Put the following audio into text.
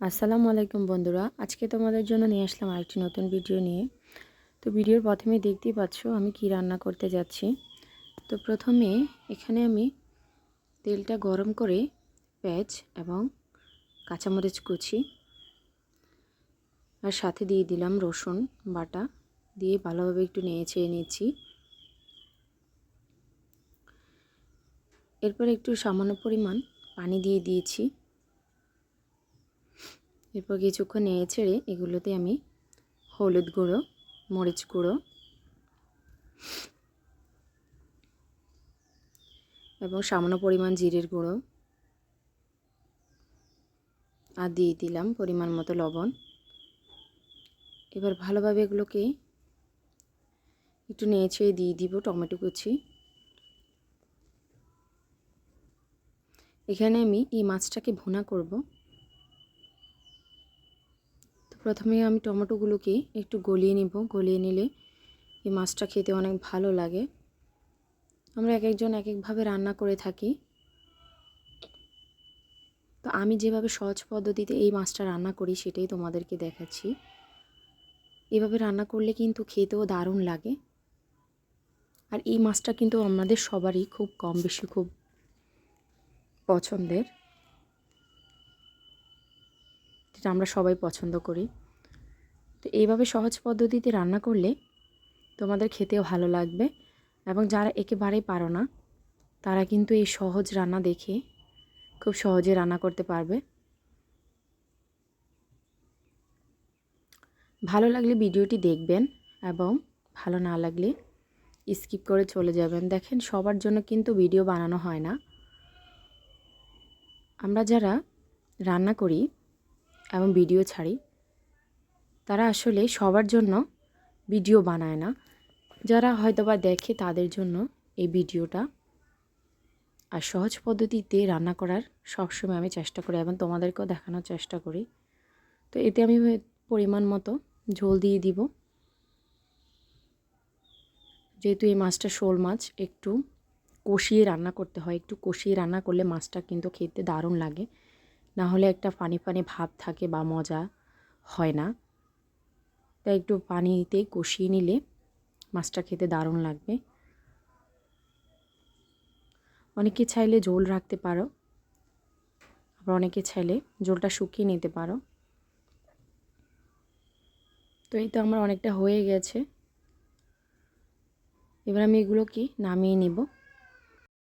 আসসালামু আলাইকুম বন্ধুরা, আজকে তোমাদের জন্য নিয়ে আসলাম আরেকটি নতুন ভিডিও নিয়ে। তো ভিডিওর প্রথমে দেখতেই পাচ্ছ আমি কি রান্না করতে যাচ্ছি। তো প্রথমে এখানে আমি তেলটা গরম করে পেঁয়াজ এবং কাঁচামরিচ কুচি আর সাথে দিয়ে দিলাম রসুন বাটা দিয়ে ভালোভাবে একটু নেড়ে চেয়ে নিচ্ছি। এরপর একটু সামান্য পরিমাণ পানি দিয়ে দিয়েছি। এরপর কিছুক্ষণ নেড়ে ছেড়ে এগুলোতে আমি হলুদ গুঁড়ো, মরিচ গুঁড়ো এবং সামান্য পরিমাণ জিরের গুঁড়ো আর দিয়ে দিলাম পরিমাণ মতো লবণ। এবার ভালোভাবে এগুলোকে একটু নেড়ে দিয়ে দিব টমেটো কুচি। এখানে আমি এই মাছটাকে ভুনা করব। প্রথমে আমি টমেটোগুলোকে একটু গলিয়ে নিব। গলিয়ে নিলে এই মাছটা খেতে অনেক ভালো লাগে। আমরা এক একজন এক একভাবে রান্না করে থাকি। তো আমি যেভাবে সহজ পদ্ধতিতে এই মাছটা রান্না করি সেটাই তোমাদেরকে দেখাচ্ছি। এভাবে রান্না করলে কিন্তু খেতেও দারুণ লাগে। আর এই মাছটা কিন্তু আমাদের সবারই খুব কম বেশি খুব পছন্দের। যেটা আমরা সবাই পছন্দ করি। তো এইভাবে সহজ পদ্ধতিতে রান্না করলে তোমাদের খেতেও ভালো লাগবে এবং যারা একেবারেই পারো না, তারা কিন্তু এই সহজ রান্না দেখে খুব সহজে রান্না করতে পারবে। ভালো লাগলে ভিডিওটি দেখবেন এবং ভালো না লাগলে স্কিপ করে চলে যাবেন। দেখেন, সবার জন্য কিন্তু ভিডিও বানানো হয় না। আমরা যারা রান্না করি এবং ভিডিও ছাড়ি। তারা আসলে সবার জন্য ভিডিও বানায় না। যারা হয়তোবা দেখে তাদের জন্য এই ভিডিওটা। আর সহজ পদ্ধতিতে রান্না করার সবসময় আমি চেষ্টা করি এবং তোমাদেরকেও দেখানোর চেষ্টা করি। তো এতে আমি পরিমাণ মতো ঝোল দিয়ে দিব। যেহেতু এই মাছটা শোল মাছ, একটু কষিয়ে রান্না করতে হয়। একটু কষিয়ে রান্না করলে মাছটা কিন্তু খেতে দারুণ লাগে। না হলে একটা পানি পানি ভাব থাকে বা মজা হয় না। তাই একটু পানিতে কষিয়ে নিলে মাছটা খেতে দারুণ লাগবে। অনেকে চাইলে ঝোল রাখতে পারো। আবার অনেকে চাইলে ঝোলটা শুকিয়ে নিতে পারো। তো এই তো আমার অনেকটা হয়ে গেছে। এবার আমি এগুলো কি নামিয়ে নিব।